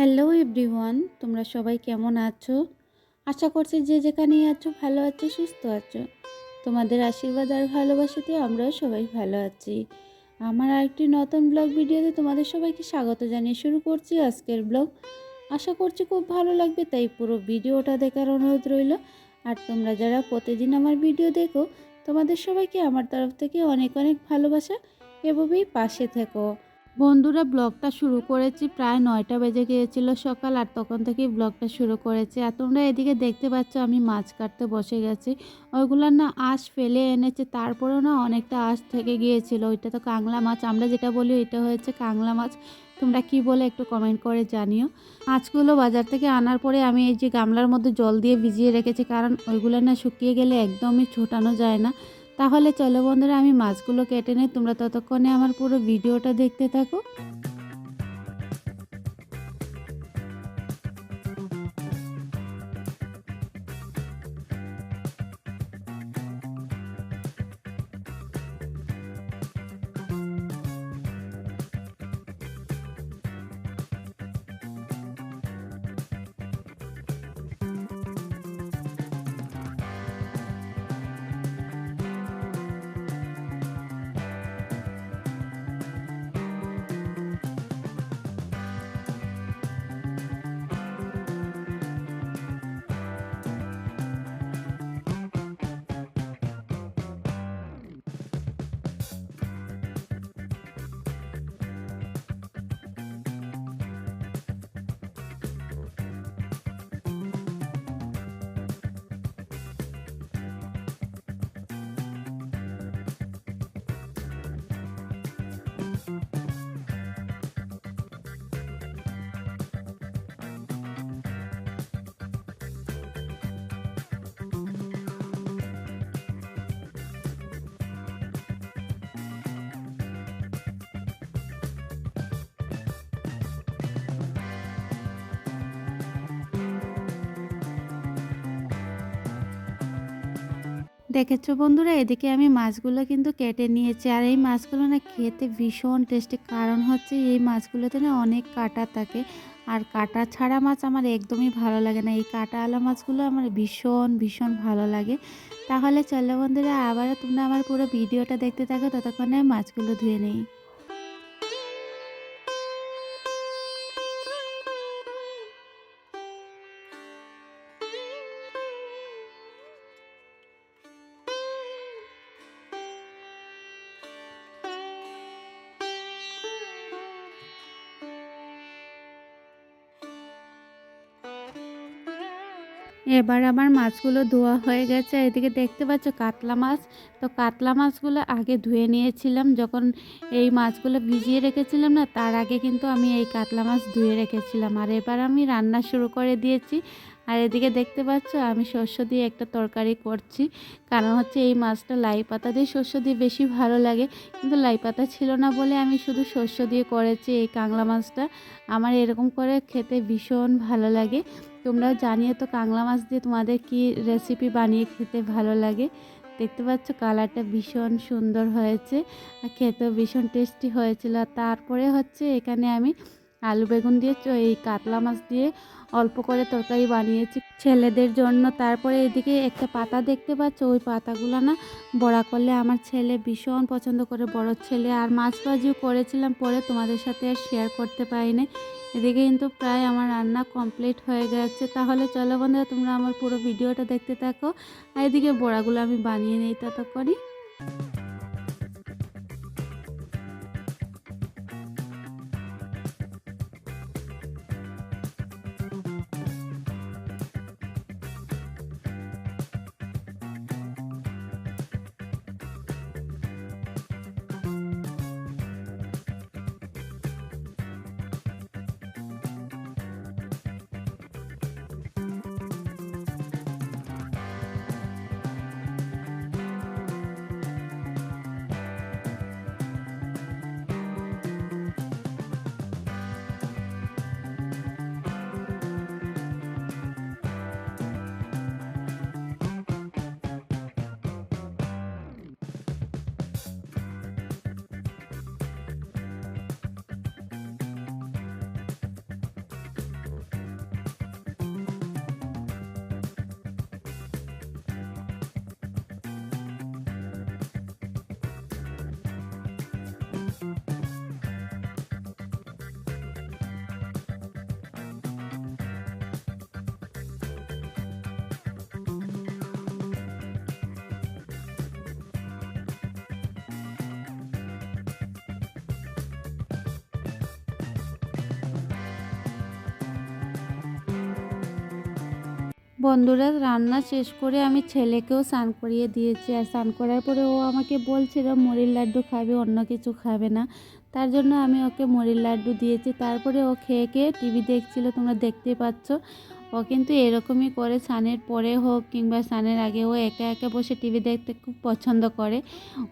Hello everyone, তোমরা সবাই কেমন আছো? আশা করছি যে যেখানেই আছো ভালো আছো, সুস্থ আছো। তোমাদের আশীর্বাদ আর ভালোবাসাতে আমরাও সবাই ভালো আছি। আমার আরেকটি নতুন ব্লগ ভিডিওতে তোমাদের সবাইকে স্বাগত জানিয়ে শুরু করছি আজকের ব্লগ। আশা করছি খুব ভালো লাগবে, তাই পুরো ভিডিওটা দেখার অনুরোধ রইল। আর তোমরা যারা প্রতিদিন আমার ভিডিও দেখো, তোমাদের সবাইকে আমার তরফ থেকে অনেক অনেক ভালোবাসা। এভাবেই পাশে থেকো। বন্ধুরা, ব্লগটা শুরু করেছি প্রায় নয়টা বেজে গিয়েছিল সকাল, আর তখন থেকেই ব্লগটা শুরু করেছি। আর তোমরা এদিকে দেখতে পাচ্ছ, আমি মাছ কাটতে বসে গেছি। ওইগুলো না আঁশ ফেলে এনেছে, তারপরেও না অনেকটা আঁশ থেকে গিয়েছিল। ওইটা তো কাংলা মাছ, আমরা যেটা বলি ওইটা হয়েছে কাংলা মাছ। তোমরা কি বলে একটু কমেন্ট করে জানিও। মাছগুলো বাজার থেকে আনার পরে আমি এই যে গামলার মধ্যে জল দিয়ে ভিজিয়ে রেখেছি, কারণ ওইগুলো না শুকিয়ে গেলে একদমই ছোটানো যায় না। তাহলে চলো বন্ধুরা আমি মাছগুলো কেটে নিই। তোমরা ততক্ষণে আমার পুরো ভিডিওটা দেখতে থাকো। দেখেছ বন্ধুরা? এদিকে আমি মাছগুলো কিন্তু কেটে নিয়েছি। আর এই মাছগুলো না খেতে ভীষণ টেস্টি। কারণ হচ্ছে এই মাছগুলোতে না অনেক কাটা থাকে। আর কাটা ছাড়া মাছ আমার একদমই ভালো লাগে না। এই কাটা আলা মাছগুলো আমার ভীষণ ভীষণ ভালো লাগে। তাহলে চলো বন্ধুরা, আবারও তোমরা আমার পুরো ভিডিওটা দেখতে থাকো। ততক্ষণে মাছগুলো ধুয়ে নেই। এবার আমার মাছগুলো ধোয়া হয়ে গেছে। এদিকে দেখতে পাচ্ছ কাতলা মাছ। তো কাতলা মাছগুলো আগে ধুয়ে নিয়েছিলাম। যখন এই মাছগুলো ভিজিয়ে রেখেছিলাম না, তার আগে কিন্তু আমি এই কাতলা মাছ ধুয়ে রেখেছিলাম। আর এবার আমি রান্না শুরু করে দিয়েছি। আর এদিকে দেখতে পাচ্ছ, আমি শস্য দিয়ে একটা তরকারি করছি। কারণ হচ্ছে এই মাছটা লাই পাতা দিয়ে শস্য দিয়ে বেশি ভালো লাগে। কিন্তু লাই পাতা ছিল না বলে আমি শুধু শস্য দিয়ে করেছি এই কাংলা মাছটা। আমার এরকম করে খেতে ভীষণ ভালো লাগে। তোমরাও জানিয়ে তো কাংলা মাছ দিয়ে তোমাদের কি রেসিপি বানিয়ে খেতে ভালো লাগে। দেখতে পাচ্ছ, কালারটা ভীষণ সুন্দর হয়েছে। আর খেতেও ভীষণ টেস্টি হয়েছিল। তারপরে হচ্ছে এখানে আমি আলু বেগুন দিয়ে এই কাতলা মাছ দিয়ে অল্প করে তরকারি বানিয়েছি। ছেলেদের জন্য তারপরে এদিকে একটা পাতা দেখতে পাচ্ছ? ওই পাতাগুলো না বড়া করলে আমার ছেলে ভীষণ পছন্দ করে। বড় ছেলে আর মাছ ভাজিও করেছিলাম, পরে তোমাদের সাথে আর শেয়ার করতে পারিনি। এদিকে কিন্তু প্রায় আমার রান্না কমপ্লিট হয়ে গেছে। তাহলে চলো বন্ধুরা, তোমরা আমার পুরো ভিডিওটা দেখতে থাকো। আর এদিকে বড়াগুলো আমি বানিয়ে নিই ততক্ষণই। thank you বন্ধুরা, রান্না শেষ করে আমি ছেলেকেও স্নান করিয়ে দিয়েছি। আর স্নান করার পরে ও আমাকে বলছিল, মুড়ির লাড্ডু খাবে, অন্য কিছু খাবে না। তার জন্য আমি ওকে মুড়ির লাড্ডু দিয়েছি। তারপরে ও খেয়ে খেয়ে টিভি দেখছিল, তোমরা দেখতে পাচ্ছ। ও কিন্তু এরকমই করে স্নানের পরে হোক কিংবা স্নানের আগে ও একা একা বসে টিভি দেখতে খুব পছন্দ করে।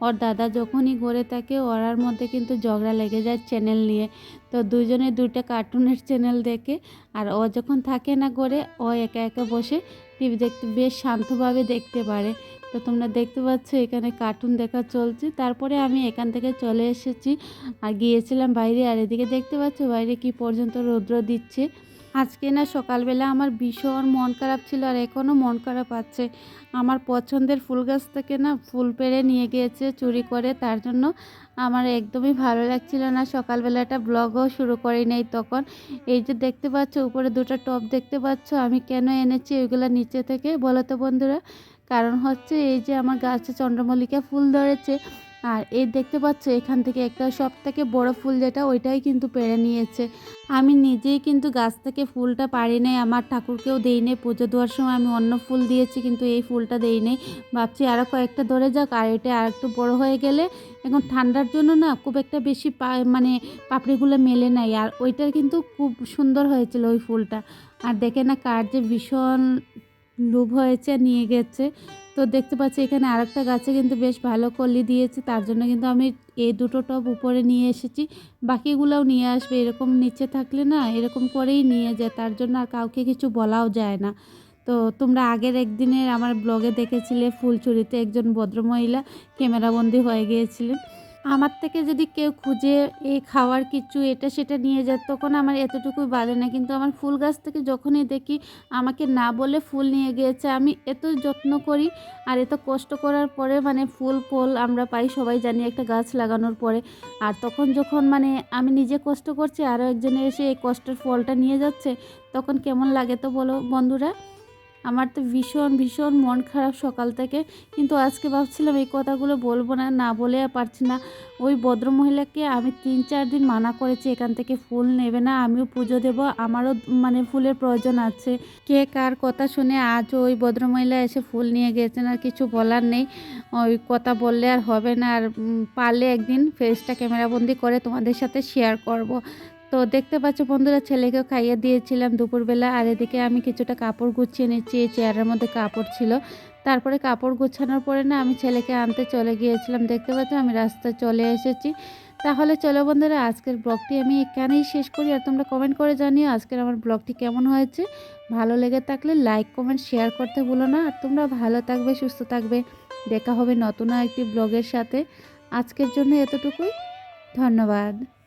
ওর দাদা যখনই ঘরে থাকে ওরার মধ্যে কিন্তু ঝগড়া লেগে যায় চ্যানেল নিয়ে। তো দুজনে দুইটা কার্টুনের চ্যানেল দেখে, আর ও যখন থাকে না ঘরে, ও একা একা বসে টিভি দেখতে, বেশ শান্তভাবে দেখতে পারে। তো তোমরা দেখতে পাচ্ছ এখানে কার্টুন দেখা চলছে। তারপরে আমি এখান থেকে চলে এসেছি, আর গিয়েছিলাম বাইরে, আর এদিকে দেখতে পাচ্ছ বাইরে কি পর্যন্ত রৌদ্র দিচ্ছে। আজকে না সকালবেলা আমার ভীষণ মন খারাপ ছিল আর এখনও মন খারাপ আছে। আমার পছন্দের ফুল গাছ থেকে না ফুল পেড়ে নিয়ে গিয়েছে, চুরি করে। তার জন্য আমার একদমই ভালো লাগছিল না। সকালবেলা একটা ব্লগও শুরু করি নাই তখন। এই যে দেখতে পাচ্ছ, উপরে দুটো টপ দেখতে পাচ্ছ, আমি কেন এনেছি ওইগুলো নিচে থেকে বলো তো বন্ধুরা। কারণ হচ্ছে এই যে আমার গাছে চন্দ্রমল্লিকা ফুল ধরেছে আর এই দেখতে পাচ্ছ, এখান থেকে একটা সব থেকে বড়ো ফুল যেটা, ওইটাই কিন্তু পেরে নিয়েছে। আমি নিজেই কিন্তু গাছ থেকে ফুলটা পারি নাই, আমার ঠাকুরকেও দেই নেই। পুজো দেওয়ার সময় আমি অন্য ফুল দিয়েছি, কিন্তু এই ফুলটা দেই নেই। ভাবছি আরও কয়েকটা ধরে যাক, আর এটা আর একটু বড় হয়ে গেলে এখন ঠান্ডার জন্য না খুব একটা বেশি মানে পাপড়িগুলো মেলে নাই। আর ওইটার কিন্তু খুব সুন্দর হয়েছিল ওই ফুলটা। আর দেখে না কার যে ভীষণ লোভ হয়েছে, নিয়ে গেছে। তো দেখতে পাচ্ছি এখানে আরেকটা গাছে কিন্তু বেশ ভালো কলি দিয়েছে, তার জন্য কিন্তু আমি এই দুটো টব উপরে নিয়ে এসেছি। বাকিগুলোও নিয়ে আসবে, এরকম নিচে থাকলে না এরকম করেই নিয়ে যায়, তার জন্য আর কাউকে কিছু বলাও যায় না। তো তোমরা আগের একদিনের আমার ব্লগে দেখেছিলে ফুলচুরিতে একজন ভদ্রমহিলা ক্যামেরাবন্দি হয়ে গিয়েছিলেন। আমার থেকে যদি কেউ খুঁজে এই খাওয়ার কিছু, এটা সেটা নিয়ে যায়, তখন আমার এতটুকুই বাদে না। কিন্তু আমার ফুল গাছ থেকে যখনই দেখি আমাকে না বলে ফুল নিয়ে গিয়েছে, আমি এত যত্ন করি আর এত কষ্ট করার পরে মানে ফুল ফল আমরা পাই সবাই জানি একটা গাছ লাগানোর পরে। আর তখন যখন মানে আমি নিজে কষ্ট করছি, আরও একজনে এসে এই কষ্টের ফলটা নিয়ে যাচ্ছে, তখন কেমন লাগে তো বলো বন্ধুরা? আমার তো ভীষণ ভীষণ মন খারাপ সকাল থেকে। কিন্তু আজকে ভাবছিলাম এই কথাগুলো বলব না না বলে পারছি না। ওই ভদ্রমহিলাকে আমি তিন, চার দিন মানা করেছি, এখান থেকে ফুল নেবে না, আমিও পুজো দেব। আমারও মানে ফুলের প্রয়োজন আছে। কে কার কথা শুনে আজও ওই ভদ্রমহিলা এসে ফুল নিয়ে গেছেন আর কিছু বলার নেই। ওই কথা বললে আর হবে না। আর পারলে একদিন ফেসটা ক্যামেরাবন্দি করে তোমাদের সাথে শেয়ার করব। তো দেখতে পাচ্ছ বন্ধুরা, ছেলেকেও খাইয়ে দিয়েছিলাম দুপুরবেলা। আর এদিকে আমি কিছুটা কাপড় গুছিয়ে নিচ্ছি চেয়ারের মধ্যে কাপড় ছিল। তারপরে কাপড় গুছানোর পরে না আমি ছেলেকে আনতে চলে গিয়েছিলাম। দেখতে পাচ্ছ আমি রাস্তায় চলে এসেছি। তাহলে চলো বন্ধুরা, আজকের ব্লগটি আমি এখানেই শেষ করি। আর তোমরা কমেন্ট করে জানিও আজকের আমার ব্লগটি কেমন হয়েছে। ভালো লেগে থাকলে লাইক কমেন্ট শেয়ার করতে ভুলো না। আর তোমরা ভালো থাকবে, সুস্থ থাকবে। দেখা হবে নতুন একটি ব্লগের সাথে। আজকের জন্য এতটুকুই। ধন্যবাদ।